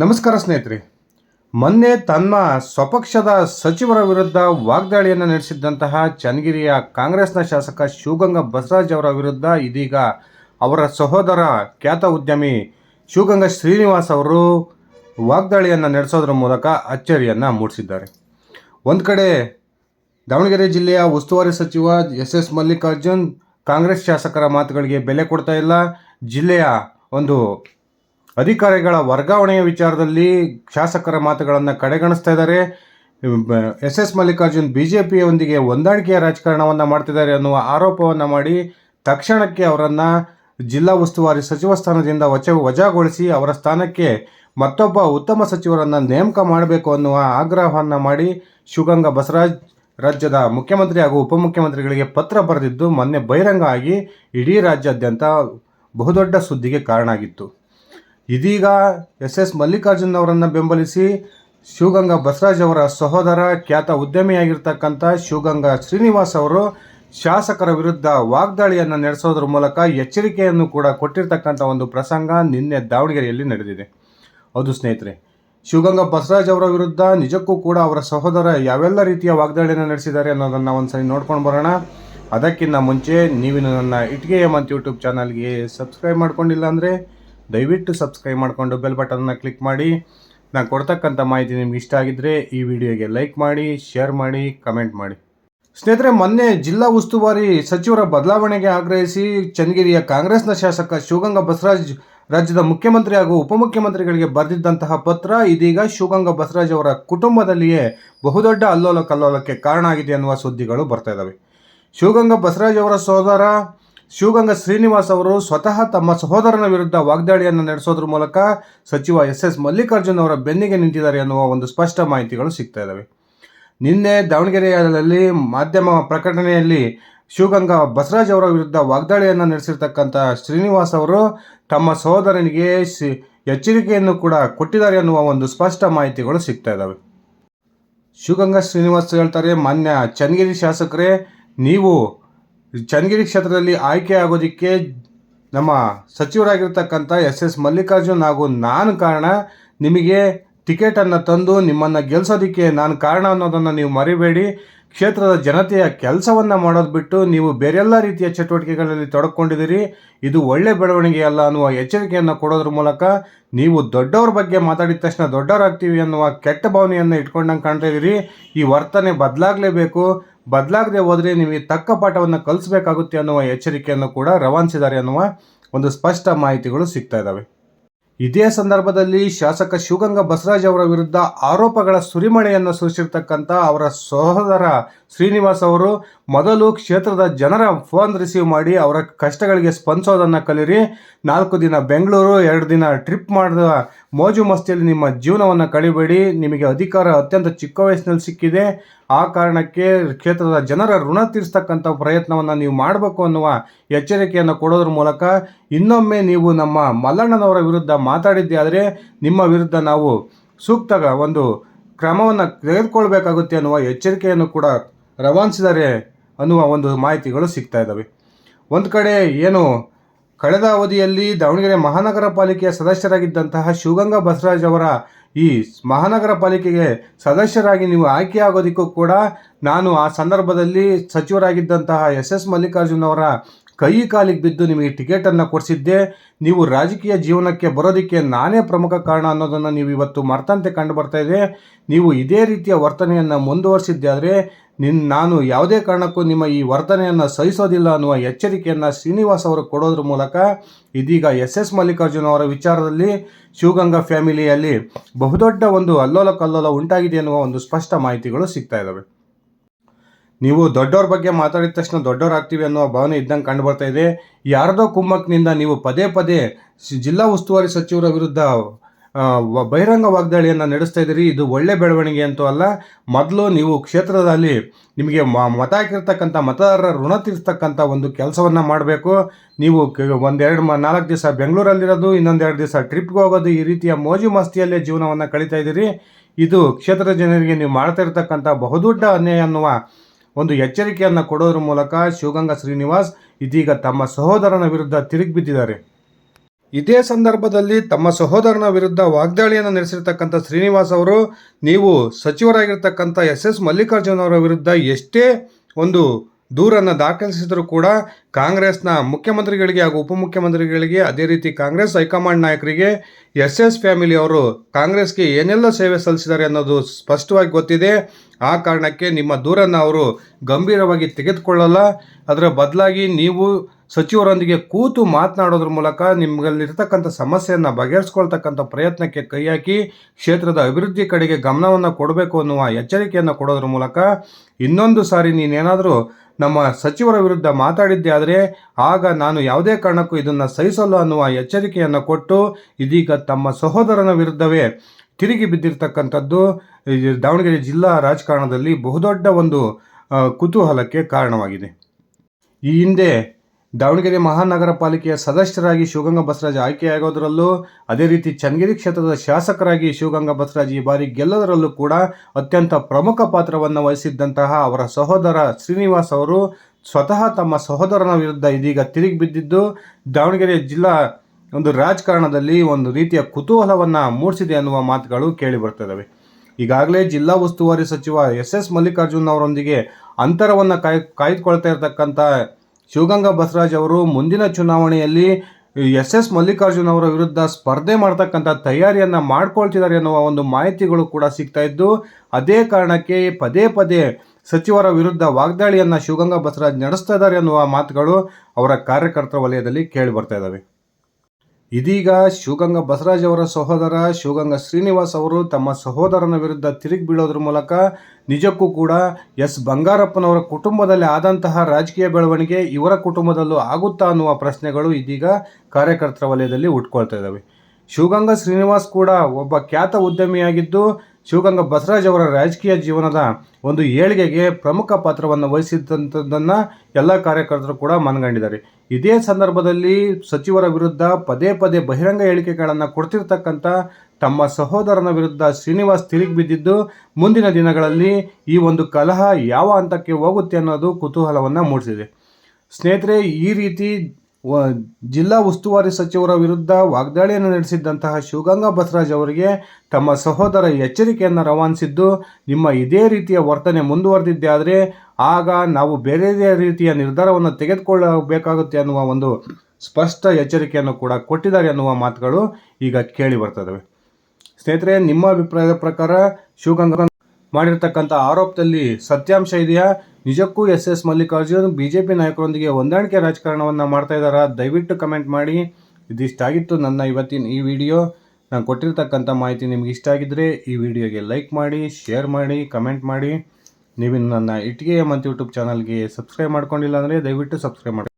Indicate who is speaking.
Speaker 1: ನಮಸ್ಕಾರ ಸ್ನೇಹಿತರೆ. ಮೊನ್ನೆ ತನ್ನ ಸ್ವಪಕ್ಷದ ಸಚಿವರ ವಿರುದ್ಧ ವಾಗ್ದಾಳಿಯನ್ನು ನಡೆಸಿದ್ದಂತಹ ಚನ್ನಗಿರಿಯ ಕಾಂಗ್ರೆಸ್ನ ಶಾಸಕ ಶಿವಗಂಗಾ ಬಸವರಾಜ್ ಅವರ ವಿರುದ್ಧ ಇದೀಗ ಅವರ ಸಹೋದರ ಖ್ಯಾತ ಉದ್ಯಮಿ ಶಿವಗಂಗಾ ಶ್ರೀನಿವಾಸ್ ಅವರು ವಾಗ್ದಾಳಿಯನ್ನು ನಡೆಸೋದ್ರ ಮೂಲಕ ಅಚ್ಚರಿಯನ್ನು ಮೂಡಿಸಿದ್ದಾರೆ. ಒಂದು ಕಡೆ ದಾವಣಗೆರೆ ಜಿಲ್ಲೆಯ ಉಸ್ತುವಾರಿ ಸಚಿವ ಎಸ್ ಎಸ್ ಮಲ್ಲಿಕಾರ್ಜುನ್ ಕಾಂಗ್ರೆಸ್ ಶಾಸಕರ ಮಾತುಗಳಿಗೆ ಬೆಲೆ ಕೊಡ್ತಾ ಇಲ್ಲ. ಜಿಲ್ಲೆಯ ಒಂದು ಅಧಿಕಾರಿಗಳ ವರ್ಗಾವಣೆಯ ವಿಚಾರದಲ್ಲಿ ಶಾಸಕರ ಮಾತುಗಳನ್ನು ಕಡೆಗಣಿಸ್ತಾ ಇದ್ದಾರೆ. S S Mallikarjun B J ಪಿಯೊಂದಿಗೆ ಹೊಂದಾಣಿಕೆಯ ರಾಜಕಾರಣವನ್ನು ಮಾಡ್ತಿದ್ದಾರೆ ಅನ್ನುವ ಆರೋಪವನ್ನು ಮಾಡಿ ತಕ್ಷಣಕ್ಕೆ ಅವರನ್ನು ಜಿಲ್ಲಾ ಉಸ್ತುವಾರಿ ಸಚಿವ ಸ್ಥಾನದಿಂದ ವಚ, ವಜಾಗೊಳಿಸಿ ಅವರ ಸ್ಥಾನಕ್ಕೆ ಮತ್ತೊಬ್ಬ ಉತ್ತಮ ಸಚಿವರನ್ನು ನೇಮಕ ಮಾಡಬೇಕು ಅನ್ನುವ ಆಗ್ರಹವನ್ನು ಮಾಡಿ ಶಿವಗಂಗ ಬಸವರಾಜ್ ರಾಜ್ಯದ ಮುಖ್ಯಮಂತ್ರಿ ಹಾಗೂ ಉಪಮುಖ್ಯಮಂತ್ರಿಗಳಿಗೆ ಪತ್ರ ಬರೆದಿದ್ದು, ಮೊನ್ನೆ ಬಹಿರಂಗ ಆಗಿ ಇಡೀ ರಾಜ್ಯಾದ್ಯಂತ ಬಹುದೊಡ್ಡ ಸುದ್ದಿಗೆ ಕಾರಣ ಆಗಿತ್ತು ಇದೀಗ ಎಸ್ ಎಸ್ ಮಲ್ಲಿಕಾರ್ಜುನ್ ಅವರನ್ನು ಬೆಂಬಲಿಸಿ ಶಿವಗಂಗಾ ಬಸವರಾಜ್ ಅವರ ಸಹೋದರ ಖ್ಯಾತ ಉದ್ಯಮಿಯಾಗಿರ್ತಕ್ಕಂಥ ಶಿವಗಂಗಾ ಶ್ರೀನಿವಾಸ್ ಅವರು ಶಾಸಕರ ವಿರುದ್ಧ ವಾಗ್ದಾಳಿಯನ್ನು ನಡೆಸೋದ್ರ ಮೂಲಕ ಎಚ್ಚರಿಕೆಯನ್ನು ಕೂಡ ಕೊಟ್ಟಿರ್ತಕ್ಕಂಥ ಒಂದು ಪ್ರಸಂಗ ನಿನ್ನೆ ದಾವಣಗೆರೆಯಲ್ಲಿ ನಡೆದಿದೆ. ಹೌದು ಸ್ನೇಹಿತರೆ, ಶಿವಗಂಗಾ ಬಸವರಾಜ್ ಅವರ ವಿರುದ್ಧ ನಿಜಕ್ಕೂ ಕೂಡ ಅವರ ಸಹೋದರ ಯಾವೆಲ್ಲ ರೀತಿಯ ವಾಗ್ದಾಳಿಯನ್ನು ನಡೆಸಿದ್ದಾರೆ ಅನ್ನೋದನ್ನು ಒಂದ್ಸರಿ ನೋಡ್ಕೊಂಡು ಬರೋಣ. ಅದಕ್ಕಿಂತ ಮುಂಚೆ ನೀವಿನ್ನು ನನ್ನ ಇಟ್ಗೆ ಮಂತ್ ಯೂಟ್ಯೂಬ್ ಚಾನಲ್ಗೆ ಸಬ್ಸ್ಕ್ರೈಬ್ ಮಾಡ್ಕೊಂಡಿಲ್ಲ ಅಂದರೆ ದಯವಿಟ್ಟು ಸಬ್ಸ್ಕ್ರೈಬ್ ಮಾಡಿಕೊಂಡು ಬೆಲ್ ಬಟನ್ನ ಕ್ಲಿಕ್ ಮಾಡಿ. ನಾನು ಕೊಡ್ತಕ್ಕಂಥ ಮಾಹಿತಿ ನಿಮ್ಗೆ ಇಷ್ಟ ಆಗಿದ್ದರೆ ಈ ವಿಡಿಯೋಗೆ ಲೈಕ್ ಮಾಡಿ ಶೇರ್ ಮಾಡಿ ಕಮೆಂಟ್ ಮಾಡಿ. ಸ್ನೇಹಿತರೆ, ಮೊನ್ನೆ ಜಿಲ್ಲಾ ಉಸ್ತುವಾರಿ ಸಚಿವರ ಬದಲಾವಣೆಗೆ ಆಗ್ರಹಿಸಿ ಚನ್ನಗಿರಿಯ ಕಾಂಗ್ರೆಸ್ನ ಶಾಸಕ ಶಿವಗಂಗ ಬಸವರಾಜ್ ರಾಜ್ಯದ ಮುಖ್ಯಮಂತ್ರಿ ಹಾಗೂ ಉಪಮುಖ್ಯಮಂತ್ರಿಗಳಿಗೆ ಬರೆದಿದ್ದಂತಹ ಪತ್ರ ಇದೀಗ ಶಿವಗಂಗಾ ಬಸವರಾಜ್ ಅವರ ಕುಟುಂಬದಲ್ಲಿಯೇ ಬಹುದೊಡ್ಡ ಅಲ್ಲೋಲ ಕಲ್ಲೋಲಕ್ಕೆ ಕಾರಣ ಆಗಿದೆ ಅನ್ನುವ ಸುದ್ದಿಗಳು ಬರ್ತಾ ಇದ್ದಾವೆ ಶಿವಗಂಗಾ ಬಸವರಾಜ್ ಅವರ ಸಹೋದರ ಶಿವಗಂಗಾ ಶ್ರೀನಿವಾಸ್ ಅವರು ಸ್ವತಃ ತಮ್ಮ ಸಹೋದರನ ವಿರುದ್ಧ ವಾಗ್ದಾಳಿಯನ್ನು ನಡೆಸೋದ್ರ ಮೂಲಕ ಸಚಿವ ಎಸ್ ಎಸ್ ಮಲ್ಲಿಕಾರ್ಜುನ್ ಅವರ ಬೆನ್ನಿಗೆ ನಿಂತಿದ್ದಾರೆ ಎನ್ನುವ ಒಂದು ಸ್ಪಷ್ಟ ಮಾಹಿತಿಗಳು ಸಿಗ್ತಾ ಇದ್ದಾವೆ ನಿನ್ನೆ ದಾವಣಗೆರೆಯಲ್ಲಿ ಮಾಧ್ಯಮ ಪ್ರಕಟಣೆಯಲ್ಲಿ ಶಿವಗಂಗಾ ಬಸವರಾಜ್ ಅವರ ವಿರುದ್ಧ ವಾಗ್ದಾಳಿಯನ್ನು ನಡೆಸಿರ್ತಕ್ಕಂಥ ಶ್ರೀನಿವಾಸ್ ಅವರು ತಮ್ಮ ಸಹೋದರನಿಗೆ ಎಚ್ಚರಿಕೆಯನ್ನು ಕೂಡ ಕೊಟ್ಟಿದ್ದಾರೆ ಎನ್ನುವ ಒಂದು ಸ್ಪಷ್ಟ ಮಾಹಿತಿಗಳು ಸಿಗ್ತಾ ಇದ್ದಾವೆ ಶಿವಗಂಗಾ ಶ್ರೀನಿವಾಸ್ ಹೇಳ್ತಾರೆ, ಮಾನ್ಯ ಚನ್ನಗಿರಿ ಶಾಸಕರೇ, ನೀವು ಚನ್ನಗಿರಿ ಕ್ಷೇತ್ರದಲ್ಲಿ ಆಯ್ಕೆ ಆಗೋದಕ್ಕೆ ನಮ್ಮ ಸಚಿವರಾಗಿರ್ತಕ್ಕಂಥ ಎಸ್ ಎಸ್ ಮಲ್ಲಿಕಾರ್ಜುನ್ ಹಾಗೂ ನಾನು ಕಾರಣ ನಿಮಗೆ ಟಿಕೆಟನ್ನು ತಂದು ನಿಮ್ಮನ್ನು ಗೆಲ್ಲಿಸೋದಕ್ಕೆ ನಾನು ಕಾರಣ ಅನ್ನೋದನ್ನು ನೀವು ಮರಿಬೇಡಿ. ಕ್ಷೇತ್ರದ ಜನತೆಯ ಕೆಲಸವನ್ನು ಮಾಡೋದು ಬಿಟ್ಟು ನೀವು ಬೇರೆಲ್ಲ ರೀತಿಯ ಚಟುವಟಿಕೆಗಳಲ್ಲಿ ತೊಡಕೊಂಡಿದ್ದೀರಿ. ಇದು ಒಳ್ಳೆ ಬೆಳವಣಿಗೆ ಅಲ್ಲ ಅನ್ನುವ ಎಚ್ಚರಿಕೆಯನ್ನು ಕೊಡೋದ್ರ ಮೂಲಕ ನೀವು ದೊಡ್ಡವ್ರ ಬಗ್ಗೆ ಮಾತಾಡಿದ ತಕ್ಷಣ ದೊಡ್ಡವರಾಗ್ತೀವಿ ಅನ್ನುವ ಕೆಟ್ಟ ಭಾವನೆಯನ್ನು ಇಟ್ಕೊಂಡಂಗೆ ಕಾಣ್ತಾ ಇದ್ದೀರಿ. ಈ ವರ್ತನೆ ಬದಲಾಗಲೇಬೇಕು. ಬದಲಾಗದೆ ಹೋದರೆ ನಿಮಗೆ ತಕ್ಕ ಪಾಠವನ್ನು ಕಲಿಸ್ಬೇಕಾಗುತ್ತೆ ಅನ್ನುವ ಎಚ್ಚರಿಕೆಯನ್ನು ಕೂಡ ರವಾನಿಸಿದ್ದಾರೆ ಅನ್ನುವ ಒಂದು ಸ್ಪಷ್ಟ ಮಾಹಿತಿಗಳು ಸಿಗ್ತಾ ಇದ್ದಾವೆ. ಇದೇ ಸಂದರ್ಭದಲ್ಲಿ ಶಾಸಕ ಶಿವಗಂಗಾ ಬಸವರಾಜ್ ಅವರ ವಿರುದ್ಧ ಆರೋಪಗಳ ಸುರಿಮಳೆಯನ್ನು ಸುರಿಸಿರ್ತಕ್ಕಂಥ ಅವರ ಸಹೋದರ ಶ್ರೀನಿವಾಸ್ ಅವರು, ಮೊದಲು ಕ್ಷೇತ್ರದ ಜನರ ಫೋನ್ ರಿಸೀವ್ ಮಾಡಿ ಅವರ ಕಷ್ಟಗಳಿಗೆ ಸ್ಪಂದಿಸೋದನ್ನು ಕಲಿರಿ. ನಾಲ್ಕು ದಿನ ಬೆಂಗಳೂರು, ಎರಡು ದಿನ ಟ್ರಿಪ್ ಮಾಡಿದ ಮೋಜು ಮಸ್ತಿಯಲ್ಲಿ ನಿಮ್ಮ ಜೀವನವನ್ನು ಕಳಿಬೇಡಿ. ನಿಮಗೆ ಅಧಿಕಾರ ಅತ್ಯಂತ ಚಿಕ್ಕ ವಯಸ್ಸಿನಲ್ಲಿ ಸಿಕ್ಕಿದೆ. ಆ ಕಾರಣಕ್ಕೆ ಕ್ಷೇತ್ರದ ಜನರ ಋಣ ತೀರಿಸ್ತಕ್ಕಂಥ ಪ್ರಯತ್ನವನ್ನು ನೀವು ಮಾಡಬೇಕು ಅನ್ನುವ ಎಚ್ಚರಿಕೆಯನ್ನು ಕೊಡೋದ್ರ ಮೂಲಕ ಇನ್ನೊಮ್ಮೆ ನೀವು ನಮ್ಮ ಮಲ್ಲಣ್ಣನವರ ವಿರುದ್ಧ ಮಾತಾಡಿದ್ದೆ ಆದರೆ ನಿಮ್ಮ ವಿರುದ್ಧ ನಾವು ಸೂಕ್ತ ಒಂದು ಕ್ರಮವನ್ನು ತೆಗೆದುಕೊಳ್ಬೇಕಾಗುತ್ತೆ ಅನ್ನುವ ಎಚ್ಚರಿಕೆಯನ್ನು ಕೂಡ ರವಾನಿಸಿದ್ದಾರೆ ಅನ್ನುವ ಒಂದು ಮಾಹಿತಿಗಳು ಸಿಗ್ತಾ ಇದ್ದಾವೆ. ಒಂದು ಕಡೆ ಏನು, ಕಳೆದ ಅವಧಿಯಲ್ಲಿ ದಾವಣಗೆರೆ ಮಹಾನಗರ ಪಾಲಿಕೆಯ ಸದಸ್ಯರಾಗಿದ್ದಂತಹ ಶಿವಗಂಗಾ ಬಸವರಾಜ್ ಅವರ ಈ ಮಹಾನಗರ ಪಾಲಿಕೆಗೆ ಸದಸ್ಯರಾಗಿ ನೀವು ಆಯ್ಕೆಯಾಗೋದಕ್ಕೂ ಕೂಡ ನಾನು ಆ ಸಂದರ್ಭದಲ್ಲಿ ಸಚಿವರಾಗಿದ್ದಂತಹ ಎಸ್ ಎಸ್ ಮಲ್ಲಿಕಾರ್ಜುನ್ ಅವರ ಕೈ ಕಾಲಿಗೆ ಬಿದ್ದು ನಿಮಗೆ ಟಿಕೆಟನ್ನು ಕೊಡಿಸಿದ್ದೆ. ನೀವು ರಾಜಕೀಯ ಜೀವನಕ್ಕೆ ಬರೋದಕ್ಕೆ ನಾನೇ ಪ್ರಮುಖ ಕಾರಣ ಅನ್ನೋದನ್ನು ನೀವು ಇವತ್ತು ಮರ್ತಂತೆ ಕಂಡು ಬರ್ತಾ ಇದೆ. ನೀವು ಇದೇ ರೀತಿಯ ವರ್ತನೆಯನ್ನು ಮುಂದುವರಿಸಿದ್ದೆ ಆದರೆ ನಿನ್ ನಾನು ಯಾವುದೇ ಕಾರಣಕ್ಕೂ ನಿಮ್ಮ ಈ ವರ್ತನೆಯನ್ನು ಸಹಿಸೋದಿಲ್ಲ ಅನ್ನುವ ಎಚ್ಚರಿಕೆಯನ್ನು ಶ್ರೀನಿವಾಸ್ ಅವರು ಕೊಡೋದ್ರ ಮೂಲಕ ಇದೀಗ ಎಸ್ ಎಸ್ ಮಲ್ಲಿಕಾರ್ಜುನ ಅವರ ವಿಚಾರದಲ್ಲಿ ಶಿವಗಂಗಾ ಫ್ಯಾಮಿಲಿಯಲ್ಲಿ ಬಹುದೊಡ್ಡ ಒಂದು ಅಲ್ಲೋಲ ಕಲ್ಲೋಲ ಉಂಟಾಗಿದೆ ಎನ್ನುವ ಒಂದು ಸ್ಪಷ್ಟ ಮಾಹಿತಿಗಳು ಸಿಗ್ತಾ ಇದ್ದಾವೆ ನೀವು ದೊಡ್ಡವ್ರ ಬಗ್ಗೆ ಮಾತಾಡಿದ ತಕ್ಷಣ ದೊಡ್ಡವರಾಗ್ತೀವಿ ಅನ್ನೋ ಭಾವನೆ ಇದ್ದಂಗೆ ಕಂಡು ಬರ್ತಾ ಇದೆ. ಯಾರದೋ ಕುಮ್ಮಕ್ನಿಂದ ನೀವು ಪದೇ ಪದೇ ಜಿಲ್ಲಾ ಉಸ್ತುವಾರಿ ಸಚಿವರ ವಿರುದ್ಧ ಬಹಿರಂಗ ವಾಗ್ದಾಳಿಯನ್ನು ನಡೆಸ್ತಾ ಇದ್ದೀರಿ. ಇದು ಒಳ್ಳೆ ಬೆಳವಣಿಗೆ ಅಂತೂ ಅಲ್ಲ. ಮೊದಲು ನೀವು ಕ್ಷೇತ್ರದಲ್ಲಿ ನಿಮಗೆ ಮತ ಹಾಕಿರ್ತಕ್ಕಂಥ, ಮತದಾರರ ಋಣ ತೀರಿಸ್ತಕ್ಕಂಥ ಒಂದು ಕೆಲಸವನ್ನು ಮಾಡಬೇಕು. ನೀವು ಒಂದೆರಡು ಮ, ನಾಲ್ಕು ದಿವಸ ಬೆಂಗಳೂರಲ್ಲಿರೋದು, ಇನ್ನೊಂದೆರಡು ದಿವಸ ಟ್ರಿಪ್ಗೆ ಹೋಗೋದು, ಈ ರೀತಿಯ ಮೋಜು ಮಸ್ತಿಯಲ್ಲೇ ಜೀವನವನ್ನು ಕಳೀತಾ ಇದ್ದೀರಿ. ಇದು ಕ್ಷೇತ್ರದ ಜನರಿಗೆ ನೀವು ಮಾಡ್ತಾ ಇರ್ತಕ್ಕಂಥ ಬಹುದೊಡ್ಡ ಅನ್ಯಾಯ ಅನ್ನುವ ಒಂದು ಎಚ್ಚರಿಕೆಯನ್ನು ಕೊಡೋದ್ರ ಮೂಲಕ ಶಿವಗಂಗಾ ಶ್ರೀನಿವಾಸ್ ಇದೀಗ ತಮ್ಮ ಸಹೋದರನ ವಿರುದ್ಧ ತಿರುಗಿ ಬಿದ್ದಿದ್ದಾರೆ. ಇದೇ ಸಂದರ್ಭದಲ್ಲಿ ತಮ್ಮ ಸಹೋದರನ ವಿರುದ್ಧ ವಾಗ್ದಾಳಿಯನ್ನು ನಡೆಸಿರ್ತಕ್ಕಂಥ ಶ್ರೀನಿವಾಸ್ ಅವರು, ನೀವು ಸಚಿವರಾಗಿರ್ತಕ್ಕಂಥ ಎಸ್ ಎಸ್ ಮಲ್ಲಿಕಾರ್ಜುನ್ ಅವರ ವಿರುದ್ಧ ಎಷ್ಟೇ ಒಂದು ದೂರನ್ನು ದಾಖಲಿಸಿದರೂ ಕೂಡ ಕಾಂಗ್ರೆಸ್ನ ಮುಖ್ಯಮಂತ್ರಿಗಳಿಗೆ ಹಾಗೂ ಉಪಮುಖ್ಯಮಂತ್ರಿಗಳಿಗೆ, ಅದೇ ರೀತಿ ಕಾಂಗ್ರೆಸ್ ಹೈಕಮಾಂಡ್ ನಾಯಕರಿಗೆ ಎಸ್ ಎಸ್ ಫ್ಯಾಮಿಲಿ ಅವರು ಕಾಂಗ್ರೆಸ್ಗೆ ಏನೆಲ್ಲ ಸೇವೆ ಸಲ್ಲಿಸಿದ್ದಾರೆ ಅನ್ನೋದು ಸ್ಪಷ್ಟವಾಗಿ ಗೊತ್ತಿದೆ. ಆ ಕಾರಣಕ್ಕೆ ನಿಮ್ಮ ದೂರನ್ನು ಅವರು ಗಂಭೀರವಾಗಿ ತೆಗೆದುಕೊಳ್ಳಲ್ಲ. ಅದರ ಬದಲಾಗಿ ನೀವು ಸಚಿವರೊಂದಿಗೆ ಕೂತು ಮಾತನಾಡೋದ್ರ ಮೂಲಕ ನಿಮ್ಮಲ್ಲಿರ್ತಕ್ಕಂಥ ಸಮಸ್ಯೆಯನ್ನು ಬಗೆಹರಿಸ್ಕೊಳ್ತಕ್ಕಂಥ ಪ್ರಯತ್ನಕ್ಕೆ ಕೈ ಹಾಕಿ ಕ್ಷೇತ್ರದ ಅಭಿವೃದ್ಧಿ ಕಡೆಗೆ ಗಮನವನ್ನು ಕೊಡಬೇಕು ಅನ್ನುವ ಎಚ್ಚರಿಕೆಯನ್ನು ಕೊಡೋದ್ರ ಮೂಲಕ ಇನ್ನೊಂದು ಸಾರಿ ನೀನೇನಾದರೂ ನಮ್ಮ ಸಚಿವರ ವಿರುದ್ಧ ಮಾತಾಡಿದ್ದೆ ಆದರೆ ಆಗ ನಾನು ಯಾವುದೇ ಕಾರಣಕ್ಕೂ ಇದನ್ನು ಸಹಿಸಲ್ಲ ಅನ್ನುವ ಎಚ್ಚರಿಕೆಯನ್ನು ಕೊಟ್ಟು ಇದೀಗ ತಮ್ಮ ಸಹೋದರನ ವಿರುದ್ಧವೇ ತಿರುಗಿ ಬಿದ್ದಿರ್ತಕ್ಕಂಥದ್ದು ದಾವಣಗೆರೆ ಜಿಲ್ಲಾ ರಾಜಕಾರಣದಲ್ಲಿ ಬಹುದೊಡ್ಡ ಒಂದು ಕುತೂಹಲಕ್ಕೆ ಕಾರಣವಾಗಿದೆ. ಈ ಹಿಂದೆ ದಾವಣಗೆರೆ ಮಹಾನಗರ ಪಾಲಿಕೆಯ ಸದಸ್ಯರಾಗಿ ಶಿವಗಂಗಾ ಬಸವರಾಜ್ ಆಯ್ಕೆಯಾಗೋದರಲ್ಲೂ, ಅದೇ ರೀತಿ ಚನ್ನಗಿರಿ ಕ್ಷೇತ್ರದ ಶಾಸಕರಾಗಿ ಶಿವಗಂಗಾ ಬಸವರಾಜ್ ಈ ಬಾರಿ ಗೆಲ್ಲದರಲ್ಲೂ ಕೂಡ ಅತ್ಯಂತ ಪ್ರಮುಖ ಪಾತ್ರವನ್ನು ವಹಿಸಿದ್ದಂತಹ ಅವರ ಸಹೋದರ ಶ್ರೀನಿವಾಸ್ ಅವರು ಸ್ವತಃ ತಮ್ಮ ಸಹೋದರನ ವಿರುದ್ಧ ಇದೀಗ ತಿರುಗಿ ಬಿದ್ದಿದ್ದು, ದಾವಣಗೆರೆ ಜಿಲ್ಲಾ ಒಂದು ರಾಜಕಾರಣದಲ್ಲಿ ಒಂದು ರೀತಿಯ ಕುತೂಹಲವನ್ನು ಮೂಡಿಸಿದೆ ಅನ್ನುವ ಮಾತುಗಳು ಕೇಳಿ ಬರ್ತದವೆ. ಈಗಾಗಲೇ ಜಿಲ್ಲಾ ಉಸ್ತುವಾರಿ ಸಚಿವ ಎಸ್ ಎಸ್ ಮಲ್ಲಿಕಾರ್ಜುನ್ ಅವರೊಂದಿಗೆ ಅಂತರವನ್ನು ಕಾಯ್, ಕಾಯ್ದುಕೊಳ್ತಾ ಇರತಕ್ಕಂಥ ಶಿವಗಂಗಾ ಬಸವರಾಜ್ ಅವರು ಮುಂದಿನ ಚುನಾವಣೆಯಲ್ಲಿ ಎಸ್ ಎಸ್ ಮಲ್ಲಿಕಾರ್ಜುನ್ ಅವರ ವಿರುದ್ಧ ಸ್ಪರ್ಧೆ ಮಾಡ್ತಕ್ಕಂಥ ತಯಾರಿಯನ್ನು ಮಾಡ್ಕೊಳ್ತಿದ್ದಾರೆ ಅನ್ನುವ ಒಂದು ಮಾಹಿತಿಗಳು ಕೂಡ ಸಿಗ್ತಾ ಇದ್ದು, ಅದೇ ಕಾರಣಕ್ಕೆ ಪದೇ ಪದೇ ಸಚಿವರ ವಿರುದ್ಧ ವಾಗ್ದಾಳಿಯನ್ನು ಶಿವಗಂಗಾ ಬಸವರಾಜ್ ನಡೆಸ್ತಾ ಇದ್ದಾರೆ ಅನ್ನುವ ಮಾತುಗಳು ಅವರ ಕಾರ್ಯಕರ್ತರ ವಲಯದಲ್ಲಿ ಕೇಳಿ ಬರ್ತಾ ಇದ್ದಾವೆ ಇದೀಗ ಶಿವಗಂಗ ಬಸವರಾಜ್ ಅವರ ಸಹೋದರ ಶಿವಗಂಗ ಶ್ರೀನಿವಾಸ್ ಅವರು ತಮ್ಮ ಸಹೋದರನ ವಿರುದ್ಧ ತಿರುಗಿ ಬೀಳೋದ್ರ ಮೂಲಕ ನಿಜಕ್ಕೂ ಕೂಡ ಎಸ್ ಬಂಗಾರಪ್ಪನವರ ಕುಟುಂಬದಲ್ಲಿ ಆದಂತಹ ರಾಜಕೀಯ ಬೆಳವಣಿಗೆ ಇವರ ಕುಟುಂಬದಲ್ಲೂ ಆಗುತ್ತಾ ಅನ್ನುವ ಪ್ರಶ್ನೆಗಳು ಇದೀಗ ಕಾರ್ಯಕರ್ತರ ವಲಯದಲ್ಲಿ ಉಟ್ಕೊಳ್ತಾ ಇದ್ದಾವೆ. ಶಿವಗಂಗಾ ಶ್ರೀನಿವಾಸ್ ಕೂಡ ಒಬ್ಬ ಖ್ಯಾತ ಉದ್ಯಮಿಯಾಗಿದ್ದು ಶಿವಗಂಗಾ ಬಸವರಾಜ್ ಅವರ ರಾಜಕೀಯ ಜೀವನದ ಒಂದು ಏಳಿಗೆಗೆ ಪ್ರಮುಖ ಪಾತ್ರವನ್ನು ವಹಿಸಿದಂಥದ್ದನ್ನು ಎಲ್ಲ ಕಾರ್ಯಕರ್ತರು ಕೂಡ ಮನಗಂಡಿದ್ದಾರೆ. ಇದೇ ಸಂದರ್ಭದಲ್ಲಿ ಸಚಿವರ ವಿರುದ್ಧ ಪದೇ ಪದೇ ಬಹಿರಂಗ ಹೇಳಿಕೆಗಳನ್ನು ಕೊಡ್ತಿರ್ತಕ್ಕಂಥ ತಮ್ಮ ಸಹೋದರನ ವಿರುದ್ಧ ಶ್ರೀನಿವಾಸ್ ತಿರುಗಿ ಬಿದ್ದಿದ್ದು, ಮುಂದಿನ ದಿನಗಳಲ್ಲಿ ಈ ಒಂದು ಕಲಹ ಯಾವ ಹಂತಕ್ಕೆ ಹೋಗುತ್ತೆ ಅನ್ನೋದು ಕುತೂಹಲವನ್ನು ಮೂಡಿಸಿದೆ. ಸ್ನೇಹಿತರೆ, ಈ ರೀತಿ ಜಿಲ್ಲಾ ಉಸ್ತುವಾರಿ ಸಚಿವರ ವಿರುದ್ಧ ವಾಗ್ದಾಳಿಯನ್ನು ನಡೆಸಿದ್ದಂತಹ ಶಿವಗಂಗಾ ಬಸವರಾಜ್ ಅವರಿಗೆ ತಮ್ಮ ಸಹೋದರ ಎಚ್ಚರಿಕೆಯನ್ನು ರವಾನಿಸಿದ್ದು, ನಿಮ್ಮ ಇದೇ ರೀತಿಯ ವರ್ತನೆ ಮುಂದುವರೆದಿದ್ದೆ ಆದರೆ ಆಗ ನಾವು ಬೇರೆ ರೀತಿಯ ನಿರ್ಧಾರವನ್ನು ತೆಗೆದುಕೊಳ್ಳಬೇಕಾಗುತ್ತೆ ಅನ್ನುವ ಒಂದು ಸ್ಪಷ್ಟ ಎಚ್ಚರಿಕೆಯನ್ನು ಕೂಡ ಕೊಟ್ಟಿದ್ದಾರೆ ಅನ್ನುವ ಮಾತುಗಳು ಈಗ ಕೇಳಿ ಬರ್ತದವೆ. ಸ್ನೇಹಿತರೆ, ನಿಮ್ಮ ಅಭಿಪ್ರಾಯದ ಪ್ರಕಾರ ಶಿವಗಂಗಾ ಮಾಡಿರ್ತಕ್ಕಂಥ ಆರೋಪದಲ್ಲಿ ಸತ್ಯಾಂಶ ಇದೆಯಾ? ನಿಜಕ್ಕೂ S S Mallikarjun B J P ನಾಯಕರೊಂದಿಗೆ ಹೊಂದಾಣಿಕೆ ರಾಜಕಾರಣವನ್ನು ಮಾಡ್ತಾ ಇದ್ದಾರಾ? ದಯವಿಟ್ಟು ಕಮೆಂಟ್ ಮಾಡಿ. ಇದಿಷ್ಟಾಗಿತ್ತು ನನ್ನ ಇವತ್ತಿನ ಈ ವಿಡಿಯೋ. ನಾನು ಕೊಟ್ಟಿರ್ತಕ್ಕಂಥ ಮಾಹಿತಿ ನಿಮ್ಗೆ ಇಷ್ಟ ಆಗಿದ್ದರೆ ಈ ವಿಡಿಯೋಗೆ ಲೈಕ್ ಮಾಡಿ, ಶೇರ್ ಮಾಡಿ, ಕಮೆಂಟ್ ಮಾಡಿ. ನೀವು ನನ್ನ ಇಟ್ಟಿಗೆ ಮತ್ತು ಯೂಟ್ಯೂಬ್ ಚಾನಲ್ಗೆ ಸಬ್ಸ್ಕ್ರೈಬ್ ಮಾಡ್ಕೊಂಡಿಲ್ಲ ಅಂದರೆ ದಯವಿಟ್ಟು ಸಬ್ಸ್ಕ್ರೈಬ್ ಮಾಡಿ.